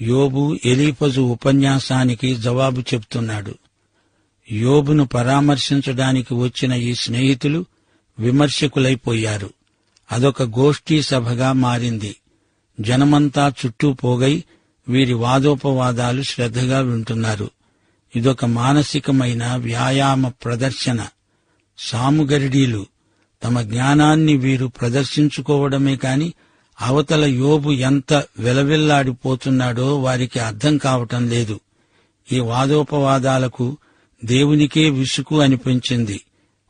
యోబు ఎలీపజు ఉపన్యాసానికి జవాబు చెప్తున్నాడు. యోబును పరామర్శించడానికి వచ్చిన ఈ స్నేహితులు విమర్శకులైపోయారు. అదొక గోష్ఠీ సభగా మారింది. జనమంతా చుట్టూ పోగై వీరి వాదోపవాదాలు శ్రద్ధగా వింటున్నారు. ఇదొక మానసికమైన వ్యాయామ ప్రదర్శన. సాముగరిడీలు. తమ జ్ఞానాన్ని వీరు ప్రదర్శించుకోవడమే కాని అవతల యోబు ఎంత విలవిల్లాడిపోతున్నాడో వారికి అర్థం కావటం లేదు. ఈ వాదోపవాదాలకు దేవునికే విసుకు అనిపించింది.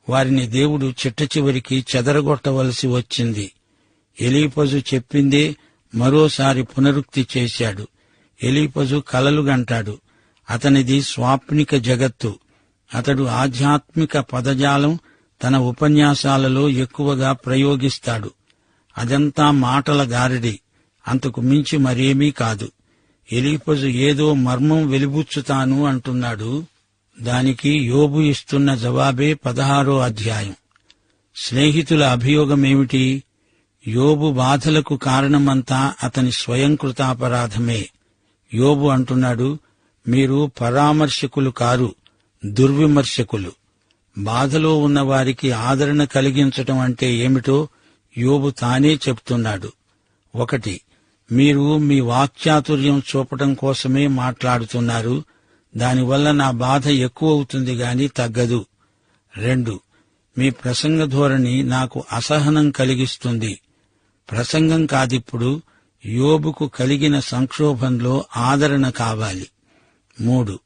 వారిని దేవుడు చిట్ట చివరికి చెదరగొట్టవలసి వచ్చింది. ఎలీపజు చెప్పిందే మరోసారి పునరుక్తి చేశాడు. ఎలీపజు కలలు గంటాడు. అతనిది స్వాప్నిక జగత్తు. అతడు ఆధ్యాత్మిక పదజాలం తన ఉపన్యాసాలలో ఎక్కువగా ప్రయోగిస్తాడు. అదంతా మాటల గారిడి అంతకు మించి మరేమీ కాదు. ఎలీపజు ఏదో మర్మం వెలిబుచ్చుతాను అంటున్నాడు. దానికి యోబు ఇస్తున్న జవాబే పదహారో అధ్యాయం. స్నేహితుల అభియోగమేమిటి? యోబు బాధలకు కారణమంతా అతని స్వయంకృతాపరాధమే. యోబు అంటున్నాడు మీరు పరామర్శకులు కారు దుర్విమర్శకులు. బాధలో ఉన్నవారికి ఆదరణ కలిగించటం అంటే ఏమిటో యోబు తానే చెప్తున్నాడు ఒకటి మీరు మీ వాక్చాతుర్యం చూపటం కోసమే మాట్లాడుతున్నారు. దానివల్ల నా బాధ ఎక్కువ అవుతుంది గాని తగ్గదు. రెండు మీ ప్రసంగ ధోరణి నాకు అసహనం కలిగిస్తుంది. ప్రసంగం కాదిప్పుడు యోబుకు కలిగిన సంక్షోభంలో ఆదరణ కావాలి. మూడు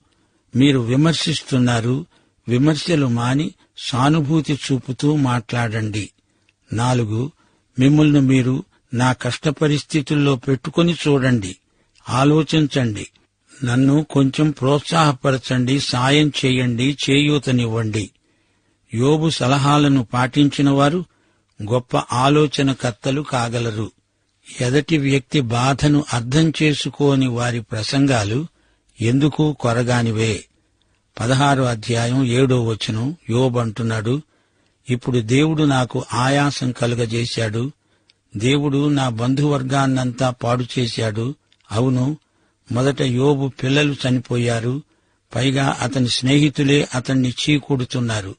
మీరు విమర్శిస్తున్నారు. విమర్శలు మాని సానుభూతి చూపుతూ మాట్లాడండి. నాలుగు మిమ్మల్ని మీరు నా కష్ట పరిస్థితుల్లో పెట్టుకొని చూడండి. ఆలోచించండి. నన్ను కొంచెం ప్రోత్సాహపరచండి సాయం చేయండి చేయూతనివ్వండి. యోబు సలహాలను పాటించినవారు గొప్ప ఆలోచనకర్తలు కాగలరు. ఎదటి వ్యక్తి బాధను అర్థం చేసుకోని వారి ప్రసంగాలు ఎందుకు కొరగానివే? పదహారో అధ్యాయం ఏడో వచనం యోబంటున్నాడు ఇప్పుడు దేవుడు నాకు ఆయాసం కలుగజేశాడు. దేవుడు నా బంధువర్గాన్నంతా పాడు చేశాడు. అవును మొదట యోబు పిల్లలు చనిపోయారు. పైగా అతని స్నేహితులే అతన్ని చీకూడుతున్నారు.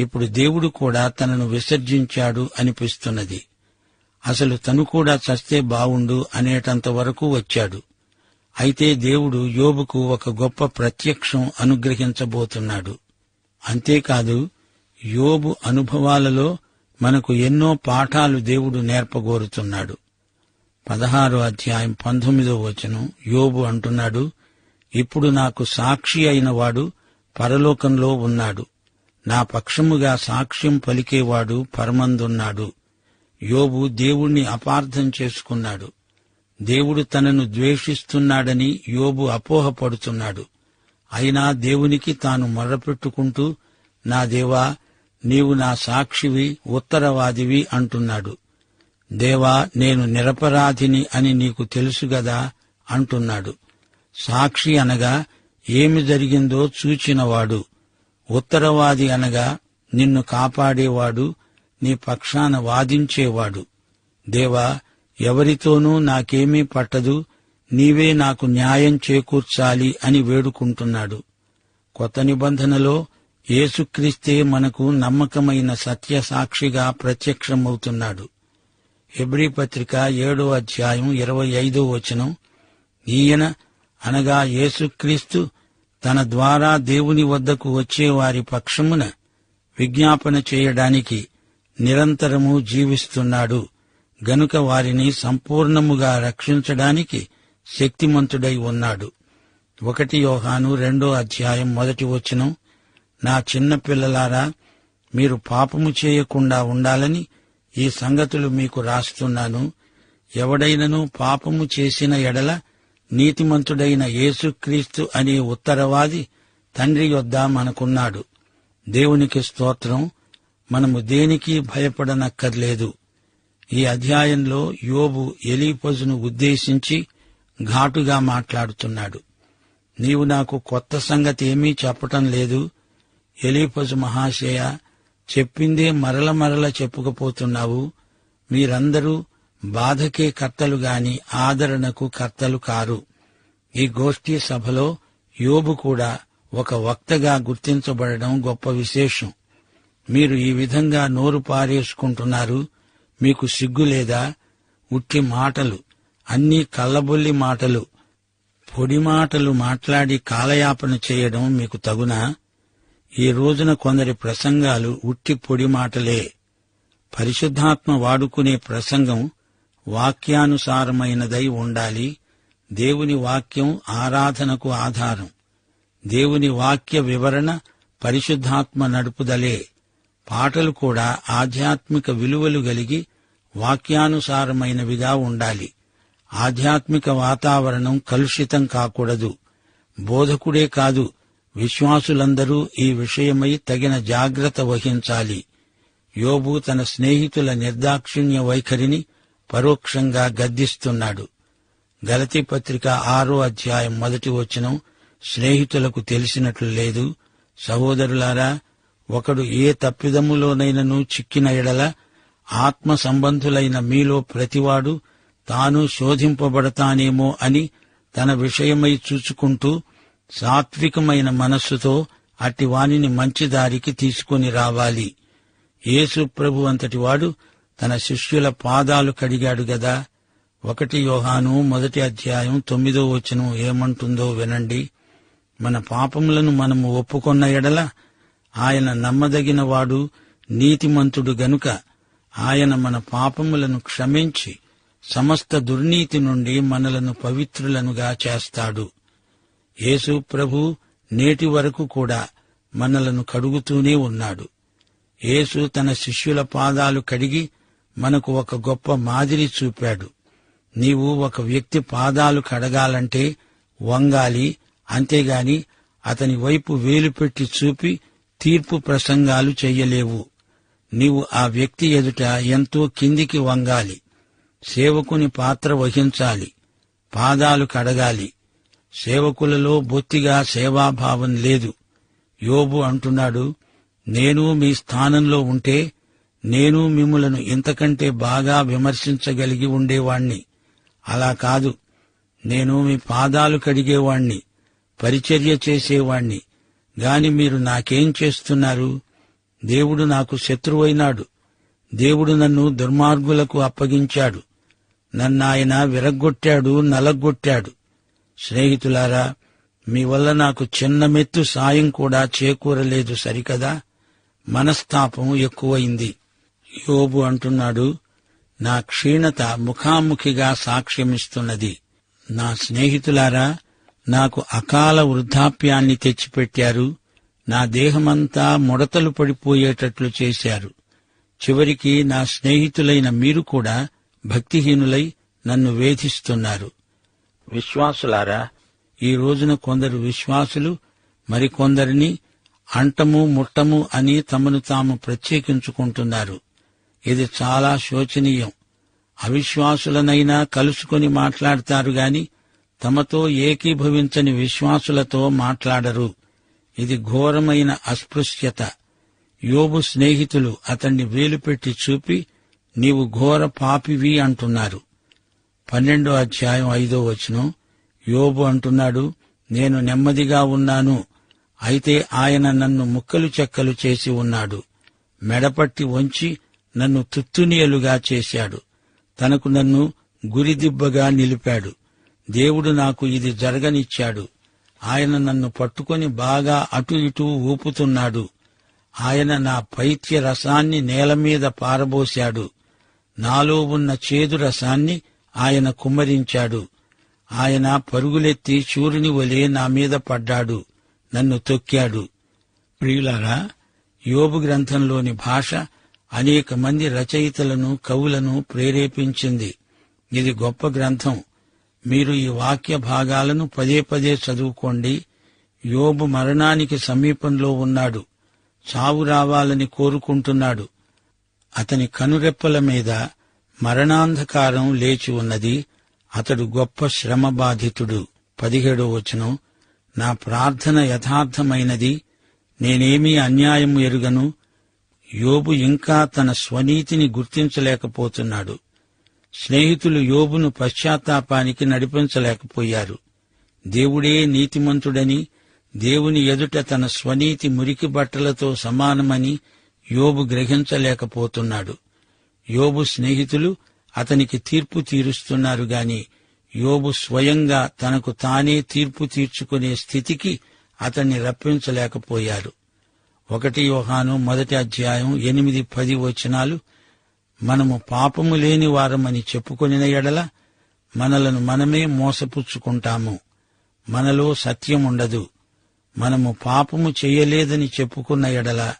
ఇప్పుడు దేవుడు కూడా తనను విసర్జించాడు అనిపిస్తున్నది. అసలు తను కూడా చస్తే బావుండు అనేటంత వరకు వచ్చాడు. అయితే దేవుడు యోబుకు ఒక గొప్ప ప్రత్యక్షం అనుగ్రహించబోతున్నాడు. అంతేకాదు యోబు అనుభవాలలో మనకు ఎన్నో పాఠాలు దేవుడు నేర్పగోరుతున్నాడు. పదహారో అధ్యాయం పంతొమ్మిదో వచనం యోబు అంటున్నాడు ఇప్పుడు నాకు సాక్షి అయినవాడు పరలోకంలో ఉన్నాడు. నా పక్షముగా సాక్ష్యం పలికేవాడు పరమందున్నాడు. యోబు దేవుణ్ణి అపార్థం చేసుకున్నాడు. దేవుడు తనను ద్వేషిస్తున్నాడని యోబు అపోహపడుతున్నాడు. అయినా దేవునికి తాను మొర్రపెట్టుకుంటూ నా దేవా నీవు నా సాక్షివి ఉత్తరవాదివి అంటున్నాడు. దేవా నేను నిరపరాధిని అని నీకు తెలుసు గదా అంటున్నాడు. సాక్షి అనగా ఏమి జరిగిందో చూచినవాడు. ఉత్తరవాది అనగా నిన్ను కాపాడేవాడు నీ పక్షాన వాదించేవాడు. దేవా ఎవరితోనూ నాకేమీ పట్టదు నీవే నాకు న్యాయం చేకూర్చాలి అని వేడుకుంటున్నాడు. కొత్త నిబంధనలో యేసుక్రీస్తే మనకు నమ్మకమైన సత్య సాక్షిగా ప్రత్యక్షమవుతున్నాడు. హెబ్రీ పత్రిక ఏడో అధ్యాయం ఇరవై ఐదో వచనం ఈయన అనగా యేసుక్రీస్తు తన ద్వారా దేవుని వద్దకు వచ్చే వారి పక్షమున విజ్ఞాపన చేయడానికి నిరంతరము జీవిస్తున్నాడు. గనుక వారిని సంపూర్ణముగా రక్షించడానికి శక్తిమంతుడై ఉన్నాడు. ఒకటి యోహాను రెండో అధ్యాయం మొదటి వచనం నా చిన్న పిల్లలారా మీరు పాపము చేయకుండా ఉండాలని ఈ సంగతులు మీకు రాస్తున్నాను. ఎవడైనను పాపము చేసిన ఎడల నీతిమంతుడైన యేసుక్రీస్తు అనే ఉత్తరవాది తండ్రి యొద్ద మనకున్నాడు. దేవునికి స్తోత్రం. మనము దేనికి భయపడనక్కర్లేదు. ఈ అధ్యాయంలో యోబు ఎలీపజును ఉద్దేశించి ఘాటుగా మాట్లాడుతున్నాడు. నీవు నాకు కొత్త సంగతి ఏమీ చెప్పటం లేదు. ఎలీపజు మహాశయ చెప్పిందే మరల మరల చెప్పుకపోతున్నావు. మీరందరూ బాధకే కర్తలు గాని ఆదరణకు కర్తలు కారు. ఈ గోష్ఠీ సభలో యోబు కూడా ఒక వక్తగా గుర్తించబడడం గొప్ప విశేషం. మీరు ఈ విధంగా నోరు పారేసుకుంటున్నారు మీకు సిగ్గు లేదా? ఉట్టి మాటలు అన్నీ కళ్ళబొల్లి మాటలు. పొడి మాటలు మాట్లాడి కాలయాపన చేయడం మీకు తగునా? ఈ రోజున కొందరి ప్రసంగాలు ఉట్టి పొడి మాటలే. పరిశుద్ధాత్మ వాడుకునే ప్రసంగం వాక్యానుసారమైనదై ఉండాలి. దేవుని వాక్యం ఆరాధనకు ఆధారం. దేవుని వాక్య వివరణ పరిశుద్ధాత్మ నడుపుదలే. పాటలు కూడా ఆధ్యాత్మిక విలువలు కలిగి వాక్యానుసారమైనవిగా ఉండాలి. ఆధ్యాత్మిక వాతావరణం కలుషితం కాకూడదు. బోధకుడే కాదు విశ్వాసులందరూ ఈ విషయమై తగిన జాగ్రత్త వహించాలి. యోబు తన స్నేహితుల నిర్దాక్షిణ్య వైఖరిని పరోక్షంగా గద్దిస్తున్నాడు. గలతి పత్రిక ఆరో అధ్యాయం మొదటి వచనం స్నేహితులకు తెలిసినట్లు లేదు. సహోదరులారా ఒకడు ఏ తప్పిదములోనైనను చిక్కిన ఎడల ఆత్మ సంబంధులైన మీలో ప్రతివాడు తాను శోధింపబడతానేమో అని తన విషయమై చూచుకుంటూ సాత్వికమైన మనస్సుతో అట్టి వానిని మంచి దారికి తీసుకుని రావాలి. యేసు ప్రభు అంతటివాడు తన శిష్యుల పాదాలు కడిగాడు గదా. ఒకటి యోహాను మొదటి అధ్యాయం తొమ్మిదో వచనం ఏమంటుందో వినండి. మన పాపములను మనము ఒప్పుకొన్న ఎడల ఆయన నమ్మదగిన వాడు నీతిమంతుడు గనుక ఆయన మన పాపములను క్షమించి సమస్త దుర్నీతి నుండి మనలను పవిత్రులనుగా చేస్తాడు. యేసు ప్రభు నేటి వరకు కూడా మనలను కడుగుతూనే ఉన్నాడు. యేసు తన శిష్యుల పాదాలు కడిగి మనకు ఒక గొప్ప మాదిరి చూపాడు. నీవు ఒక వ్యక్తి పాదాలు కడగాలంటే వంగాలి అంతేగాని అతని వైపు వేలు పెట్టి చూపి తీర్పు ప్రసంగాలు చెయ్యలేవు. నీవు ఆ వ్యక్తి ఎదుట ఎంతో కిందికి వంగాలి సేవకుని పాత్ర వహించాలి పాదాలు కడగాలి సేవకులలో బొత్తిగా సేవాభావం లేదు. యోబు అంటున్నాడు నేను మీ స్థానంలో ఉంటే నేను మిమ్మలను ఇంతకంటే బాగా విమర్శించగలిగి ఉండేవాణ్ణి. అలా కాదు నేను మీ పాదాలు కడిగేవాణ్ణి పరిచర్య చేసేవాణ్ణి. గాని మీరు నాకేం చేస్తున్నారు? దేవుడు నాకు శత్రువైనాడు. దేవుడు నన్ను దుర్మార్గులకు అప్పగించాడు. నన్నాయన విరగ్గొట్టాడు నలగొట్టాడు స్నేహితులారా మీ వల్ల నాకు చిన్న మెత్తు సాయం కూడా చేకూరలేదు సరికదా? మనస్తాపం ఎక్కువైంది. యోబు అంటున్నాడు నా క్షీణత ముఖాముఖిగా సాక్ష్యమిస్తున్నది. నా స్నేహితులారా నాకు అకాల వృద్ధాప్యాన్ని తెచ్చిపెట్టారు. నా దేహమంతా ముడతలు పడిపోయేటట్లు చేశారు. చివరికి నా స్నేహితులైన మీరు కూడా భక్తిహీనులై నన్ను వేధిస్తున్నారు. విశ్వాసులారా ఈ రోజున కొందరు విశ్వాసులు మరికొందరిని అంటము ముట్టము అని తమను తాము ప్రత్యేకించుకుంటున్నారు. ఇది చాలా శోచనీయం. అవిశ్వాసులనైనా కలుసుకొని మాట్లాడతారు గాని తమతో ఏకీభవించని విశ్వాసులతో మాట్లాడరు. ఇది ఘోరమైన అస్పృశ్యత. యోబు స్నేహితులు అతన్ని వేలుపెట్టి చూపి నీవు ఘోర పాపివి అంటున్నారు. పన్నెండో అధ్యాయం ఐదో వచనం. యోబు అంటున్నాడు నేను నెమ్మదిగా ఉన్నాను. అయితే ఆయన నన్ను ముక్కలు చెక్కలు చేసి ఉన్నాడు. మెడపట్టి వంచి నన్ను తుత్తునియలుగా చేశాడు. తనకు నన్ను గురిదిబ్బగా నిలిపాడు. దేవుడు నాకు ఇది జరగనిచ్చాడు. ఆయన నన్ను పట్టుకొని బాగా అటు ఇటు ఊపుతున్నాడు. ఆయన నా పైత్య రసాన్ని నేల మీద పారబోశాడు. నాలో ఉన్న చేదు రసాన్ని ఆయన కుమ్మరించాడు. ఆయన పరుగులెత్తి శూరుని వలె నా మీద పడ్డాడు. నన్ను తొక్కాడు. ప్రియులారా యోబు గ్రంథంలోని భాష అనేక మంది రచయితలను కవులను ప్రేరేపించింది. ఇది గొప్ప గ్రంథం. మీరు ఈ వాక్య భాగాలను పదే పదే చదువుకోండి. యోబు మరణానికి సమీపంలో ఉన్నాడు. చావు రావాలని కోరుకుంటున్నాడు. అతని కనురెప్పల మీద మరణాంధకారం లేచి ఉన్నది. అతడు గొప్ప శ్రమ బాధితుడు పదిహేడో వచనం. నా ప్రార్థన యథార్థమైనది. నేనేమీ అన్యాయం ఎరుగను. యోబు ఇంకా తన స్వనీతిని గుర్తించలేకపోతున్నాడు. స్నేహితులు యోబును పశ్చాత్తాపానికి నడిపించలేకపోయారు. దేవుడే నీతిమంతుడని దేవుని ఎదుట తన స్వనీతి మురికి బట్టలతో సమానమని యోబు గ్రహించలేకపోతున్నాడు. యోబు స్నేహితులు అతనికి తీర్పు తీరుస్తున్నారు గాని యోబు స్వయంగా తనకు తానే తీర్పు తీర్చుకునే స్థితికి అతన్ని రప్పించలేకపోయారు. ఒకటి యోహాను మొదటి అధ్యాయం ఎనిమిది పది వచనాలు మనము పాపము లేని వారమని చెప్పుకొనిన ఎడల మనలను మనమే మోసపుచ్చుకుంటాము. మనలో సత్యం ఉండదు మనము పాపము చేయలేదని చెప్పుకున్న ఎడల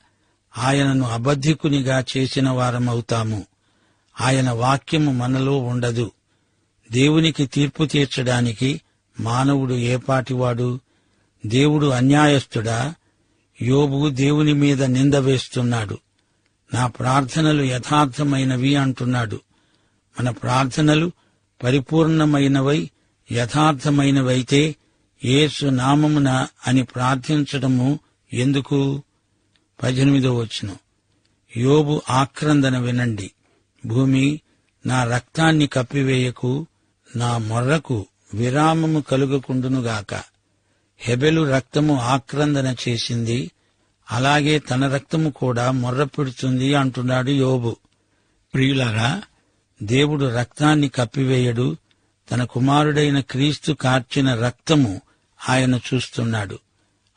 ఆయనను అబద్ధికునిగా చేసిన వారమవుతాము. ఆయన వాక్యము మనలో ఉండదు. దేవునికి తీర్పు తీర్చడానికి మానవుడు ఏపాటివాడు దేవుడు అన్యాయస్థుడా యోబు దేవుని మీద నింద వేస్తున్నాడు. నా ప్రార్థనలు యథార్థమైనవి అంటున్నాడు. మన ప్రార్థనలు పరిపూర్ణమైనవై యథార్థమైనవైతే యేసు నామమున అని ప్రార్థించడము ఎందుకు? పద్దెనిమిదో వచనం. యోబు ఆక్రందన వినండి. భూమి నా రక్తాన్ని కప్పివేయకు నా మొర్రకు విరామము కలుగకుండునుగాక. హెబెలు రక్తము ఆక్రందన చేసింది అలాగే తన రక్తము కూడా మొర్రపెడుతుంది అంటున్నాడు యోబు. ప్రియులరా దేవుడు రక్తాన్ని కప్పివేయడు తన కుమారుడైన క్రీస్తు కార్చిన రక్తము ఆయన చూస్తున్నాడు.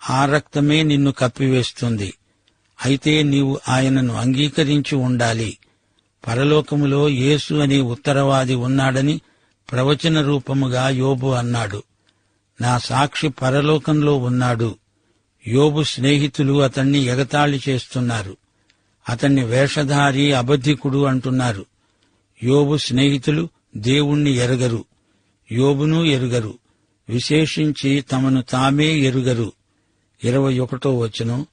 ఆ రక్తమే నిన్ను కప్పివేస్తుంది. అయితే నీవు ఆయనను అంగీకరించి ఉండాలి. పరలోకములో యేసు అనే ఉత్తరవాది ఉన్నాడని ప్రవచన రూపముగా యోబు అన్నాడు. నా సాక్షి పరలోకంలో ఉన్నాడు. యోబు స్నేహితులు అతన్ని ఎగతాళి చేస్తున్నారు. అతన్ని వేషధారి అబద్ధికుడు అంటున్నారు. యోబు స్నేహితులు దేవుణ్ణి ఎరగరు. యోబును ఎరుగరు. విశేషించి తమను తామే ఎరుగరు. ఇరవై ఒకటో వచనం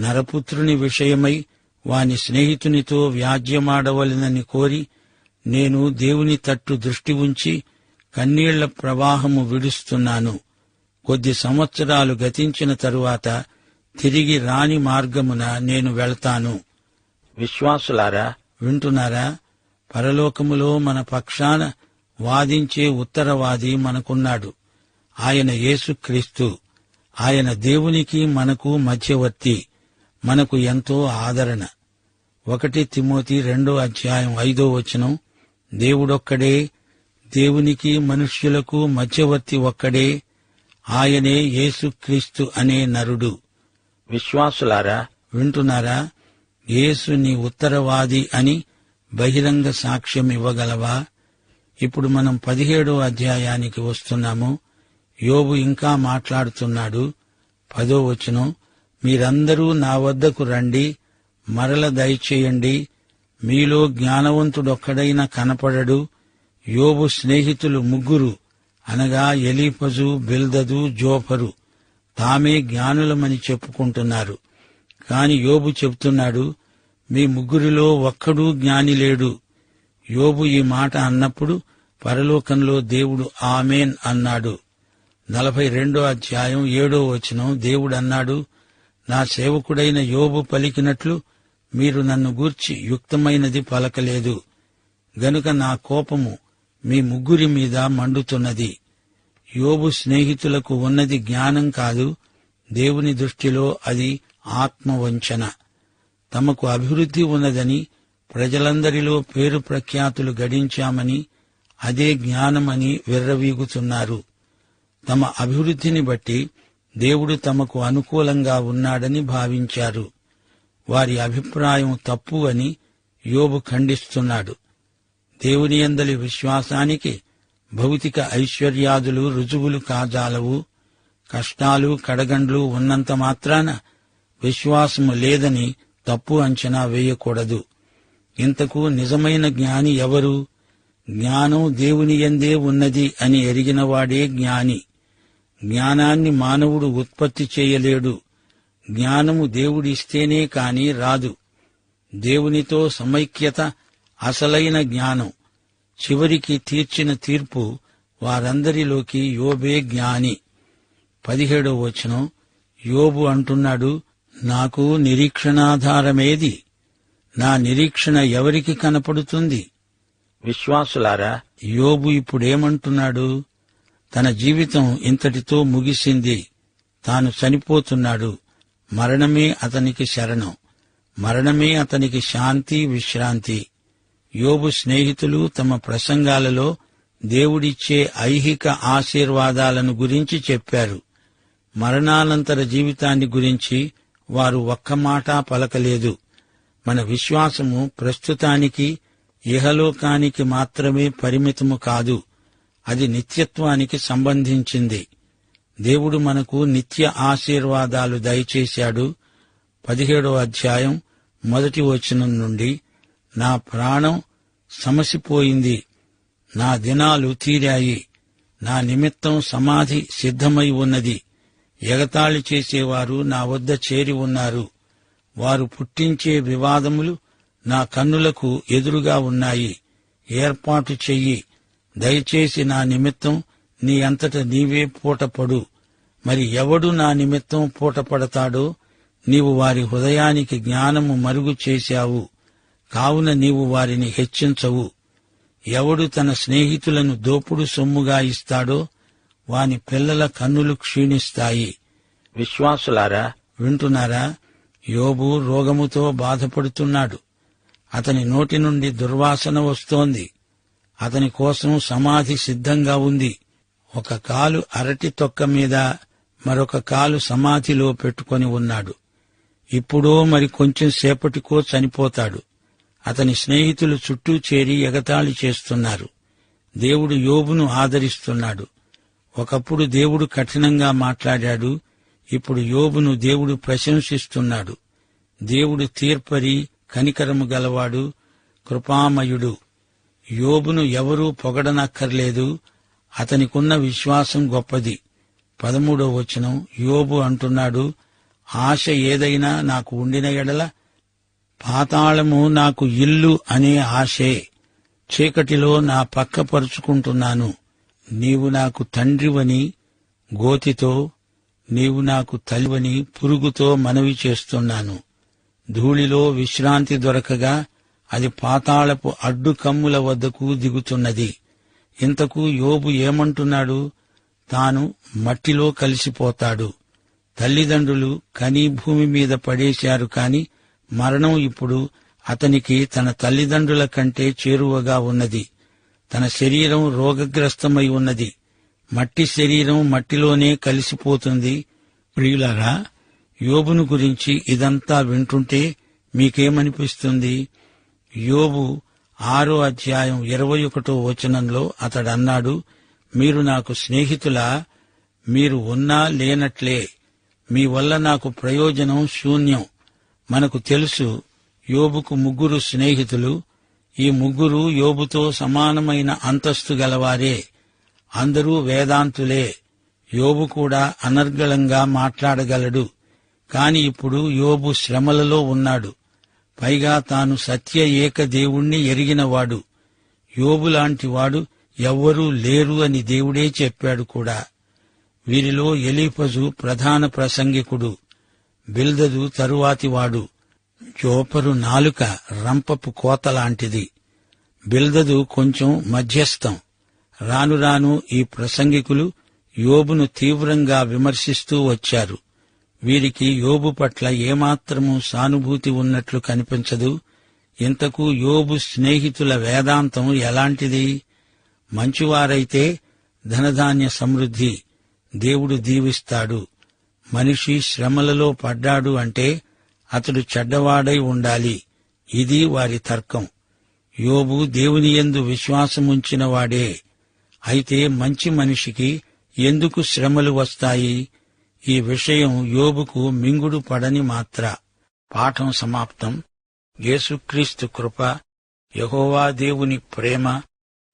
నరపుత్రుని విషయమై వాని స్నేహితునితో వ్యాజ్యమాడవలెనని కోరి నేను దేవుని తట్టు దృష్టి ఉంచి కన్నీళ్ళ ప్రవాహము విడుస్తున్నాను. కొద్ది సంవత్సరాలు గతించిన తరువాత తిరిగి రాని మార్గమున నేను వెళ్తాను. విశ్వాసులారా వింటున్నారా? పరలోకములో మన పక్షాన వాదించే ఉత్తరవాది మనకున్నాడు. ఆయన యేసుక్రీస్తు. ఆయన దేవునికి మనకు మధ్యవర్తి. మనకు ఎంతో ఆదరణ. ఒకటి తిమోతి రెండో అధ్యాయం ఐదో వచనం దేవుడొక్కడే దేవునికి మనుష్యులకు మధ్యవర్తి ఒక్కడే ఆయనే యేసుక్రీస్తు అనే నరుడు. విశ్వాసులారా వింటున్నారా? యేసు నీ ఉత్తరవాది అని బహిరంగ సాక్ష్యం ఇవ్వగలవా? ఇప్పుడు మనం పదిహేడో అధ్యాయానికి వస్తున్నాము. యోబు ఇంకా మాట్లాడుతున్నాడు. పదో వచనం మీరందరూ నా వద్దకు రండి మరల దయచేయండి. మీలో జ్ఞానవంతుడొక్కడైనా కనపడడు. యోబు స్నేహితులు ముగ్గురు అనగా ఎలీఫజు బిల్దదు జోఫరు. తామే జ్ఞానులమని చెప్పుకుంటున్నారు. కాని యోబు చెప్తున్నాడు మీ ముగ్గురిలో ఒక్కడూ జ్ఞాని లేడు యోబు ఈ మాట అన్నప్పుడు పరలోకంలో దేవుడు ఆమెన్ అన్నాడు. నలభై రెండో అధ్యాయం ఏడో వచనం దేవుడు అన్నాడు నా సేవకుడైన యోబు పలికినట్లు మీరు నన్ను గూర్చి యుక్తమైనది పలకలేదు. గనుక నా కోపము మీ ముగ్గురి మీద మండుతున్నది. యోబు స్నేహితులకు ఉన్నది జ్ఞానం కాదు దేవుని దృష్టిలో అది ఆత్మవంచన. తమకు అభివృద్ధి ఉన్నదని ప్రజలందరిలో పేరు ప్రఖ్యాతులు గడించామని అదే జ్ఞానమని విర్రవీగుతున్నారు. తమ అభివృద్ధిని బట్టి దేవుడు తమకు అనుకూలంగా ఉన్నాడని భావించారు. వారి అభిప్రాయం తప్పు అని యోబు ఖండిస్తున్నాడు. దేవుని ఎందలి విశ్వాసానికి భౌతిక ఐశ్వర్యాదులు రుజువులు కాజాలవు. కష్టాలు కడగండ్లు ఉన్నంత మాత్రాన విశ్వాసము లేదని తప్పు అంచనా వేయకూడదు. ఇంతకు నిజమైన జ్ఞాని ఎవరు? జ్ఞానం దేవుని ఎందే ఉన్నది అని ఎరిగినవాడే జ్ఞాని. జ్ఞానాన్ని మానవుడు ఉత్పత్తి చేయలేడు. జ్ఞానము దేవుడిస్తేనే కాని రాదు. దేవునితో సమైక్యత అసలైన జ్ఞానం. చివరికి తీర్చిన తీర్పు వారందరిలోకి యోబే జ్ఞాని. పదిహేడో వచనం యోబు అంటున్నాడు నాకు నిరీక్షణాధారమేది? నా నిరీక్షణ ఎవరికి కనపడుతుంది? విశ్వాసులారా యోబు ఇప్పుడేమంటున్నాడు? తన జీవితం ఇంతటితో ముగిసింది. తాను చనిపోతున్నాడు. మరణమే అతనికి శరణం. మరణమే అతనికి శాంతి విశ్రాంతి. యోబు స్నేహితులు తమ ప్రసంగాలలో దేవుడిచ్చే ఐహిక ఆశీర్వాదాలను గురించి చెప్పారు. మరణానంతర జీవితాన్ని గురించి వారు ఒక్క మాట పలకలేదు. మన విశ్వాసము ప్రస్తుతానికి ఇహలోకానికి మాత్రమే పరిమితము కాదు. అది నిత్యత్వానికి సంబంధించింది. దేవుడు మనకు నిత్య ఆశీర్వాదాలు దయచేశాడు. పదిహేడో అధ్యాయం మొదటి వచనం నుండి నా ప్రాణం సమసిపోయింది నా దినాలు తీరాయి నా నిమిత్తం సమాధి సిద్ధమై ఉన్నది. ఎగతాళి చేసేవారు నా వద్ద చేరి ఉన్నారు. వారు పుట్టించే వివాదములు నా కన్నులకు ఎదురుగా ఉన్నాయి. ఏర్పాటు చెయ్యి. దయచేసి నా నిమిత్తం నీ అంతట నీవే పూటపడు. మరి ఎవడు నా నిమిత్తం పూటపడతాడో నీవు వారి హృదయానికి జ్ఞానము మరుగు చేశావు. కావున నీవు వారిని హెచ్చించవు. ఎవడు తన స్నేహితులను దోపుడు సొమ్ముగా ఇస్తాడో వాని పిల్లల కన్నులు క్షీణిస్తాయి. విశ్వాసులారా వింటున్నారా? యోబు రోగముతో బాధపడుతున్నాడు. అతని నోటి నుండి దుర్వాసన వస్తోంది. అతని కోసం సమాధి సిద్ధంగా ఉంది. ఒక కాలు అరటి తొక్క మీద మరొక కాలు సమాధిలో పెట్టుకొని ఉన్నాడు. ఇప్పుడో మరి కొంచెం సేపటికో చనిపోతాడు. అతని స్నేహితులు చుట్టూ చేరి ఎగతాళి చేస్తున్నారు. దేవుడు యోబును ఆదరిస్తున్నాడు. ఒకప్పుడు దేవుడు కఠినంగా మాట్లాడాడు. ఇప్పుడు యోబును దేవుడు ప్రశంసిస్తున్నాడు. దేవుడు తీర్పరి కనికరము గలవాడు కృపామయుడు. యోబును ఎవరూ పొగడనక్కర్లేదు. అతనికున్న విశ్వాసం గొప్పది. పదమూడో వచనం యోబు అంటున్నాడు ఆశ ఏదైనా నాకు ఉండిన ఎడల పాతాళము నాకు ఇల్లు అనే ఆశే. చీకటిలో నా పక్కపరుచుకుంటున్నాను నీవు నాకు తండ్రివని గోతితో నీవు నాకు తల్లివని పురుగుతో మనవి చేస్తున్నాను. ధూళిలో విశ్రాంతి దొరకగా అది పాతాళపు అడ్డు కమ్ముల వద్దకు దిగుతున్నది. ఇంతకు యోబు ఏమంటున్నాడు? తాను మట్టిలో కలిసిపోతాడు. తల్లిదండ్రులు కని భూమి మీద పడేశారు కాని మరణం ఇప్పుడు అతనికి తన తల్లిదండ్రుల కంటే చేరువగా ఉన్నది. తన శరీరం రోగగ్రస్తమై ఉన్నది. మట్టి శరీరం మట్టిలోనే కలిసిపోతుంది. ప్రియులారా యోబును గురించి ఇదంతా వింటుంటే మీకేమనిపిస్తుంది? యోబు ఆరో అధ్యాయం ఇరవై ఒకటో వచనంలో అతడన్నాడు మీరు నాకు స్నేహితులా? మీరు ఉన్నా లేనట్లే. మీ వల్ల నాకు ప్రయోజనం శూన్యం. మనకు తెలుసు యోబుకు ముగ్గురు స్నేహితులు. ఈ ముగ్గురు యోబుతో సమానమైన అంతస్తు గలవారే. అందరూ వేదాంతులే. యోబు కూడా అనర్గళంగా మాట్లాడగలడు. కాని ఇప్పుడు యోబు శ్రమలలో ఉన్నాడు. పైగా తాను సత్య ఏక దేవుణ్ణి ఎరిగినవాడు. యోబులాంటివాడు ఎవ్వరూ లేరు అని దేవుడే చెప్పాడు కూడా. వీరిలో ఎలీఫజు ప్రధాన ప్రసంగికుడు బిల్దదు తరువాతివాడు జోపరు నాలుక రంపపు కోతలాంటిది బిల్దదు కొంచెం మధ్యస్థం. రాను రాను ఈ ప్రసంగికులు యోబును తీవ్రంగా విమర్శిస్తూ వచ్చారు. వీరికి యోబు పట్ల ఏమాత్రము సానుభూతి ఉన్నట్లు కనిపించదు. ఇంతకు యోబు స్నేహితుల వేదాంతం ఎలాంటిది? మంచివారైతే ధనధాన్య సమృద్ధి దేవుడు దీవిస్తాడు. మనిషి శ్రమలలో పడ్డాడు అంటే అతడు చెడ్డవాడై ఉండాలి. ఇది వారి తర్కం. యోబు దేవుని యందు విశ్వాసముంచిన వాడే అయితే మంచి మనిషికి ఎందుకు శ్రమలు వస్తాయి? ఈ విషయం యోబుకు మింగుడు పడని మాత్ర. పాఠం సమాప్తం. యేసుక్రీస్తు కృప యహోవా దేవుని ప్రేమ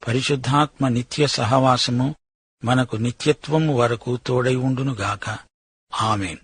పరిశుద్ధాత్మ నిత్య సహవాసము మనకు నిత్యత్వము వరకు తోడై ఉండునుగాక. ఆమెన్.